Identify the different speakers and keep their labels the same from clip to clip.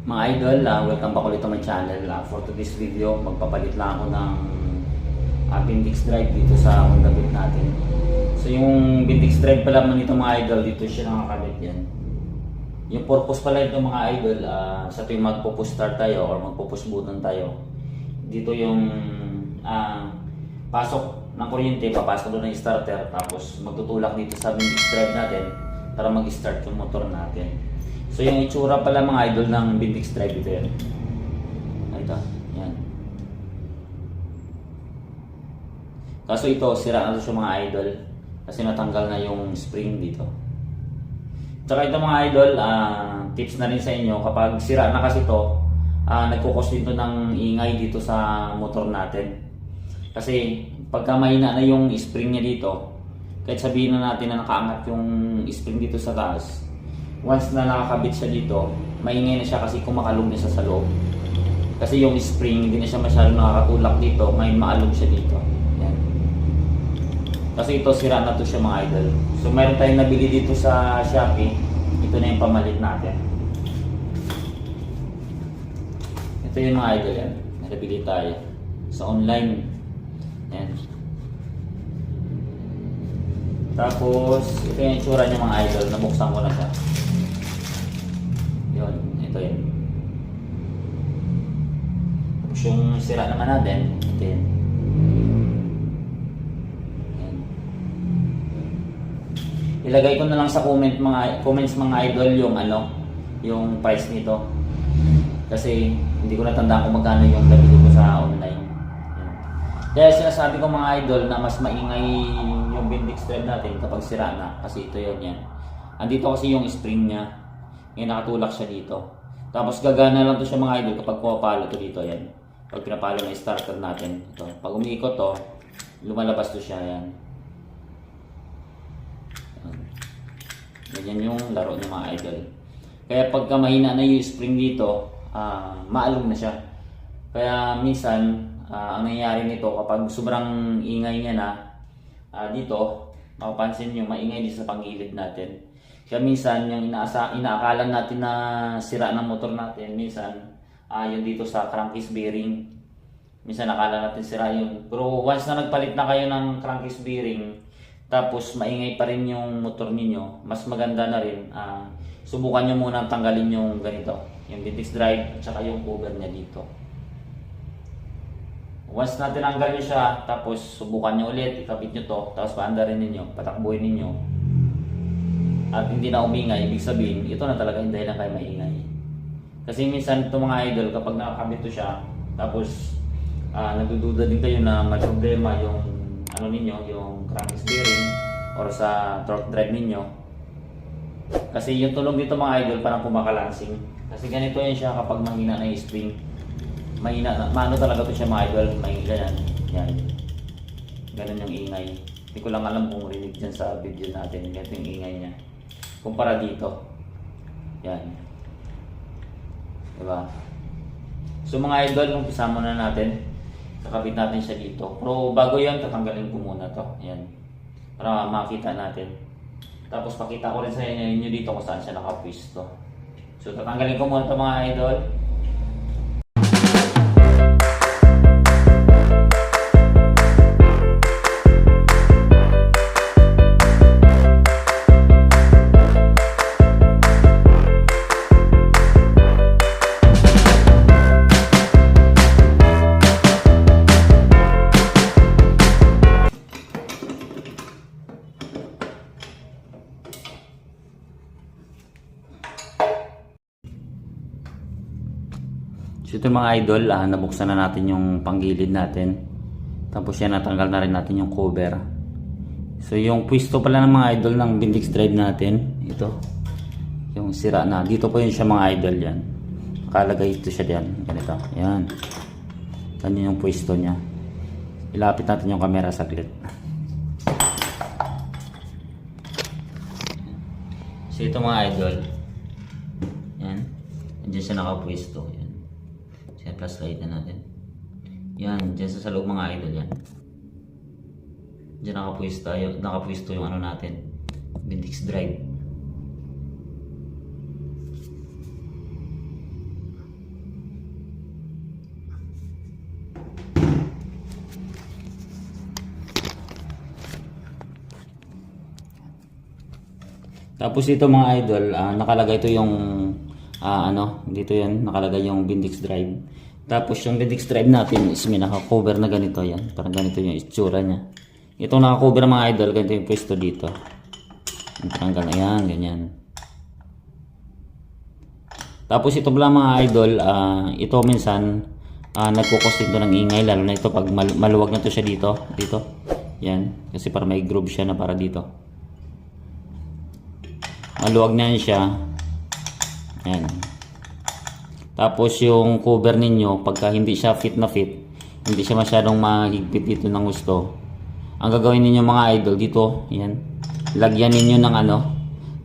Speaker 1: Mga idol, ah, welcome back ulit to my channel. Ah, for today's video, magpapalit lang ako ng appendix drive dito sa Honda Beat natin. So yung appendix drive pala mo nito mga idol, dito siya nakakabit yan. Yung purpose pala ito mga idol, ah, sa tuwing magpo-push start tayo or magpo-push button tayo, dito yung ah, pasok ng kuryente, papasok doon ng starter, tapos magtutulak dito sa appendix drive natin para mag-start yung motor natin. So yung itsura pala mga idol ng Bintix Drive ito yan. Ito, yan. Kaso ito, sira na to siya mga idol. Kasi natanggal na yung spring dito. Tsaka ito mga idol, ah, tips na rin sa inyo, kapag sira na kasi to, ah, nagkukos dito ng ingay dito sa motor natin. Kasi pagka mahina na yung spring niya dito, kahit sabihin na natin na nakaangat yung spring dito sa taas, once na nakakabit siya dito, maingay na siya kasi kumakalog na siya sa loob. Kasi yung spring, hindi na siya masyadong nakakatulak dito, may maalog siya dito. Yan. Kasi ito, sira na to siya mga idol. So meron tayong nabili dito sa Shopee. Ito na yung pamalit natin. Ito yung mga idol yan. Nabili tayo. Sa online. Yan. Tapos, ito yung itsura niya mga idol. Nabuksan ko na siya. Yun, ito yun. Tapos yung sira naman natin, ito yun. Yan. Ilagay ko na lang sa comment mga comments mga idol yung ano, yung price nito. Kasi hindi ko natandaan kung magkano yung nabili ko sa online. Yan. Kaya sinasabi ko mga idol na mas maingay yung Bendix thread natin kapag sira na kasi ito yun yan. Andito kasi yung spring niya. Ngayon nakatulak siya dito. Tapos gagana lang to siya mga idol kapag pumapalo to dito yan. Pag pinapalo na starter natin. Ito. Pag umiikot to, lumalabas to siya yan. Yan. Ganyan yung laro ng mga idol. Kaya pagka mahina na yung spring dito, ah maalog na siya. Kaya minsan, ah, ang nangyayari nito kapag sobrang ingay niya na ah, dito, mapapansin nyo, maingay din sa pangilid natin. Kaya minsan, yung inaasa, inaakala natin na sira ng motor natin, minsan, ah yung dito sa crankcase bearing, minsan nakala natin sira yun. Pero once na nagpalit na kayo ng crankcase bearing, tapos maingay pa rin yung motor ninyo, mas maganda na rin, ah, subukan nyo muna tanggalin yung ganito, yung Vintix drive at saka yung cover niya dito. Once na tinanggal nyo siya, tapos subukan nyo ulit, ikabit nyo to, tapos paandarin ninyo, patakbuhin ninyo, at hindi na umingay, ibig sabihin, ito na talaga yung dahilan kayo maingay. Kasi minsan ito mga idol, kapag nakakabit to siya, tapos ah nagdududa din kayo na may problema yung ano ninyo, yung crankcase bearing or sa torque drive ninyo. Kasi yung tulong dito mga idol parang pumakalansing. Kasi ganito yan siya kapag mahina na yung spring. Mahina na, maano talaga to siya mga idol, mahina yan. Yan. Ganun yung ingay. Hindi ko lang alam kung rinig dyan sa video natin. Ganito yung ingay niya. Kumpara dito. Yan. Diba? So mga idol, umpisa muna natin. Kakabit natin siya dito. Pero bago yan, tatanggalin ko muna to. Yan. Para makita natin. Tapos pakita ko rin sa inyo, dito kung saan siya nakapwisto. So tatanggalin ko muna to mga idol. So ito mga idol, ah, nabuksan na natin yung panggilid natin. Tapos yan, natanggal na rin natin yung cover. So yung pwesto pala ng mga idol ng Bindix Drive natin, ito. Yung sira na. Dito po yun siya mga idol yan. Nakalagay ito siya diyan. Ganito. Yan. Ganyan yung pwesto niya. Ilapit natin yung camera saglit. So ito mga idol. Yan. Andiyan siya nakapwesto. Yan flashlight na natin. Yan, dyan sa salog mga idol yan. Dyan nakapwisto, tayo, nakapwisto yung ano natin. Bintix drive. Tapos dito mga idol, uh, nakalagay ito yung uh, ano, dito 'yan, nakalagay yung Bindix drive. Tapos yung Bindix drive natin is may naka-cover na ganito yan. Parang ganito yung itsura niya. Itong naka-cover mga idol, ganito yung pwesto dito. Parang ganyan, yan, ganyan. Tapos ito pala mga idol, ah, ito minsan ah, nagkukos dito ng ingay lalo na ito pag mal- maluwag na to siya dito, dito. Yan, kasi para may groove siya na para dito. Maluwag na yan siya. Yan. Tapos yung cover ninyo, pagka hindi siya fit na fit, hindi siya masyadong mahigpit dito ng gusto. Ang gagawin ninyo mga idol dito, yan. Lagyan ninyo ng ano,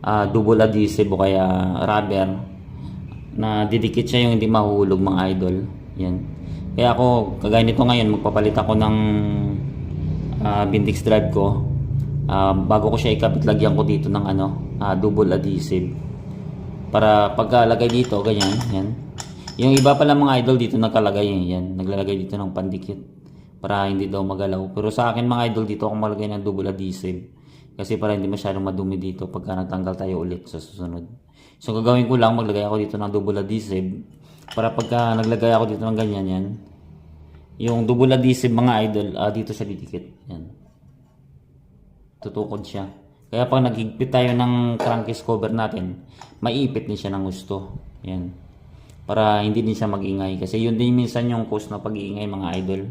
Speaker 1: ah, double adhesive o kaya rubber na didikit siya yung hindi mahuhulog mga idol. Yan. Kaya ako, kagaya nito ngayon, magpapalit ako ng ah, Bindix drive ko. Ah, bago ko siya ikabit, lagyan ko dito ng ano, ah, double adhesive. Para pagkalagay dito, ganyan, yan. Yung iba pala mga idol dito nakalagay yan, naglalagay dito ng pandikit para hindi daw magalaw. Pero sa akin mga idol dito ako malagay ng double adhesive kasi para hindi masyadong madumi dito pagka nagtanggal tayo ulit sa susunod. So gagawin ko lang maglagay ako dito ng double adhesive para pagka naglagay ako dito ng ganyan yan. Yung double adhesive mga idol ah, dito sa didikit. Yan. Tutukod siya. Kaya pag naghigpit tayo ng crankcase cover natin, maiipit din siya ng gusto. Yan. Para hindi din siya magingay. Kasi yun din minsan yung cause na pag-iingay mga idol.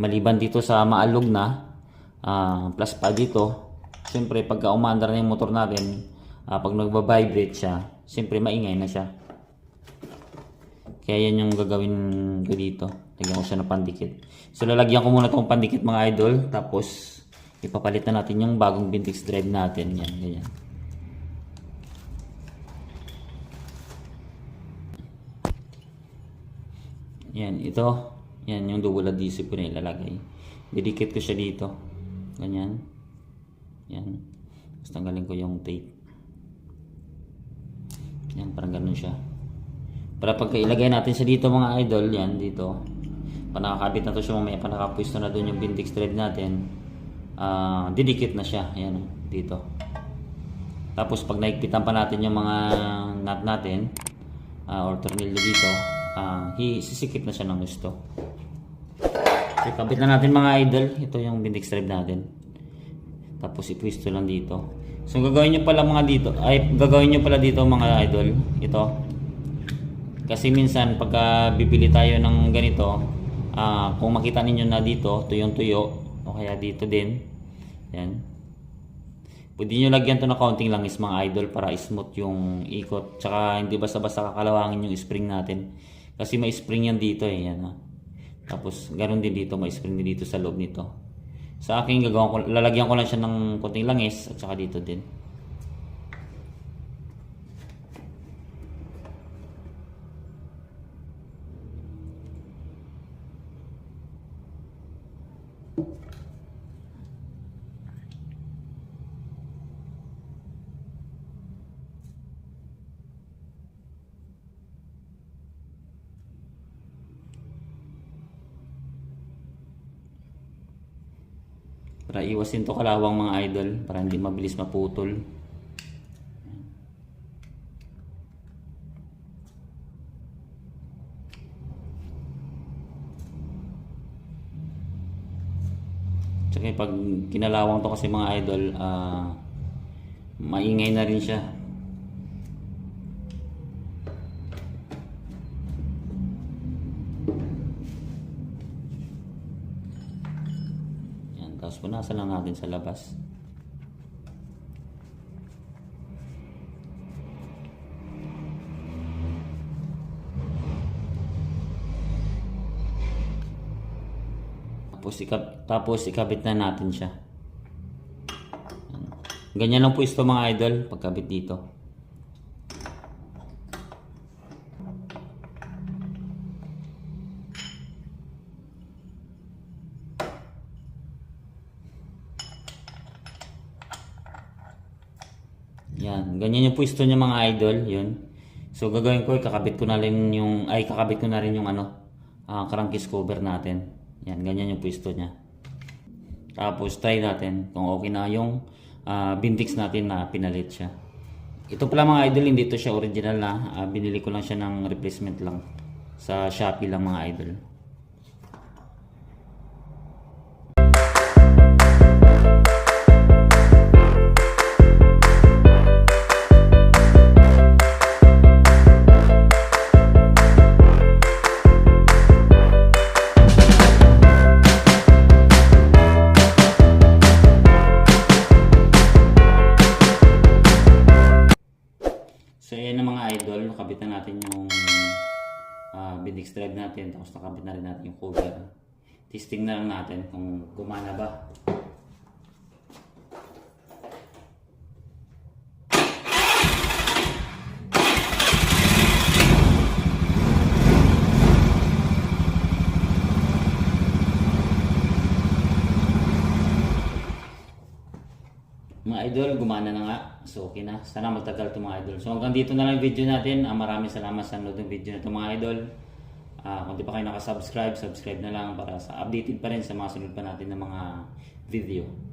Speaker 1: Maliban dito sa maalog na, ah, plus pa dito, siyempre pagka umandar na yung motor natin, ah, pag nagbabibrate siya, siyempre maingay na siya. Kaya yan yung gagawin ko dito. Lagyan ko siya ng pandikit. So lalagyan ko muna itong pandikit mga idol. Tapos ipapalit na natin yung bagong Bintix drive natin. Yan, ganyan. Yan, ito. Yan yung double adhesive ko na ilalagay. Didikit ko siya dito. Ganyan. Yan. Tapos tanggalin ko yung tape. Yan, parang ganun siya. Para pagka ilagay natin siya dito mga idol, yan dito. Panakakabit na to siya mamaya, panakapwisto na doon yung Bintix thread natin. Ah, didikit na siya, yan dito. Tapos pag naigpitan pa natin yung mga nut natin, ah, or tornilyo dito, hi- sisikip na siya ng gusto. So, kabit na natin mga idol, ito yung Bintix thread natin. Tapos ipwisto lang dito. So gagawin nyo pala mga dito, ay gagawin nyo pala dito mga idol, ito. Kasi minsan pagka bibili tayo ng ganito, ah, kung makita ninyo na dito, tuyong-tuyo, o kaya dito din, yan. Pwede nyo lagyan to na counting lang is mga idol para smooth yung ikot. Tsaka hindi basta-basta kakalawangin yung spring natin. Kasi may spring yan dito eh. Yan, ah. Tapos ganoon din dito, may spring din dito sa loob nito. Sa akin gagawin ko, lalagyan ko lang siya ng konting langis at saka dito din. Para iwasin to kalawang mga idol para hindi mabilis maputol. Tsaka pag kinalawang to kasi mga idol, ah maingay na rin siya. Tapos punasan lang natin sa labas. Tapos, ikab tapos ikabit na natin siya. Yan. Ganyan lang po ito mga idol, pagkabit dito. Yan, ganyan yung pwesto niya mga idol, yun. So gagawin ko, kakabit ko na rin yung, ay kakabit ko na rin yung ano, ah, crankcase cover natin. Yan, ganyan yung pwesto niya. Tapos try natin kung okay na yung ah, bintix natin na pinalit siya. Ito pala mga idol, hindi to siya original na. Ah, binili ko lang siya ng replacement lang. Sa Shopee lang mga idol. So ayan na mga idol, nakabit na natin yung uh, Bidix drive natin, tapos nakabit na rin natin yung cover. Testing na lang natin kung gumana ba. Mga idol, gumana na nga. So, okay na. Sana magtagal ito mga idol. So, hanggang dito na lang video natin. Ah, maraming salamat sa nanood ng video na mga idol. Ah, kung di pa kayo nakasubscribe, subscribe na lang para sa updated pa rin sa mga sunod pa natin ng mga video.